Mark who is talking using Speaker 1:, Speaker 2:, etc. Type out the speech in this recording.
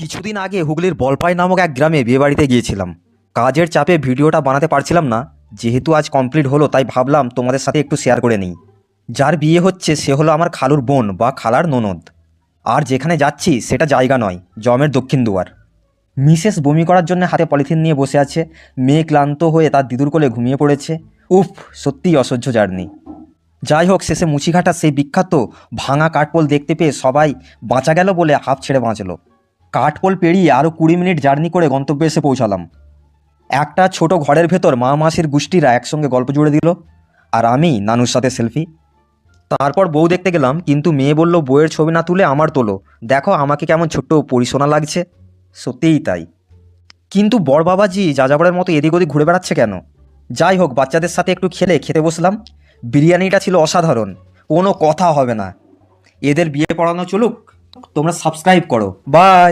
Speaker 1: কিছুদিন আগে হুগলির বলপাই নামক এক গ্রামে বিয়েবাড়িতে গিয়েছিলাম। কাজের চাপে ভিডিওটা বানাতে পারছিলাম না। যেহেতু আজ কমপ্লিট হলো, তাই ভাবলাম তোমাদের সাথে একটু শেয়ার করে নিই। যার বিয়ে হচ্ছে, সে হলো আমার খালুর বোন বা খালার ননদ। আর যেখানে যাচ্ছি, সেটা জায়গা নয়, জমের দক্ষিণ দুয়ার। মিসেস বমি করার জন্য হাতে পলিথিন নিয়ে বসে আছে। মেয়ে ক্লান্ত হয়ে তার দিদুর কোলে ঘুমিয়ে পড়েছে। উফ, সত্যিই অসহ্য জার্নি। যাই হোক, শেষে মুচিঘাটার সেই বিখ্যাত ভাঙা কাঠপোল দেখতে পেয়ে সবাই বাঁচা গেল বলে হাফ ছেড়ে বাঁচলো। কাঠপোল পেরিয়ে আরও কুড়ি মিনিট জার্নি করে গন্তব্যে এসে পৌঁছালাম। একটা ছোট ঘরের ভেতর মা মাসির গোষ্ঠীরা একসঙ্গে গল্প জুড়ে দিল আর আমি নানুর সাথে সেলফি। তারপর বউ দেখতে গেলাম, কিন্তু মেয়ে বলল বইয়ের ছবি না তুলে আমার তোলো। দেখো আমাকে কেমন ছোট্ট পরিসোনা লাগছে। সত্যিই তাই। কিন্তু বড় বাবাজি যাযাবরের মতো এদিক ওদিক ঘুরে বেড়াচ্ছে কেন? যাই হোক, বাচ্চাদের সাথে একটু খেলে খেতে বসলাম। বিরিয়ানিটা ছিল অসাধারণ, কোনো কথা হবে না। এদের বিয়ে পড়ানো চলুক, তোমরা সাবস্ক্রাইব করো। বাই!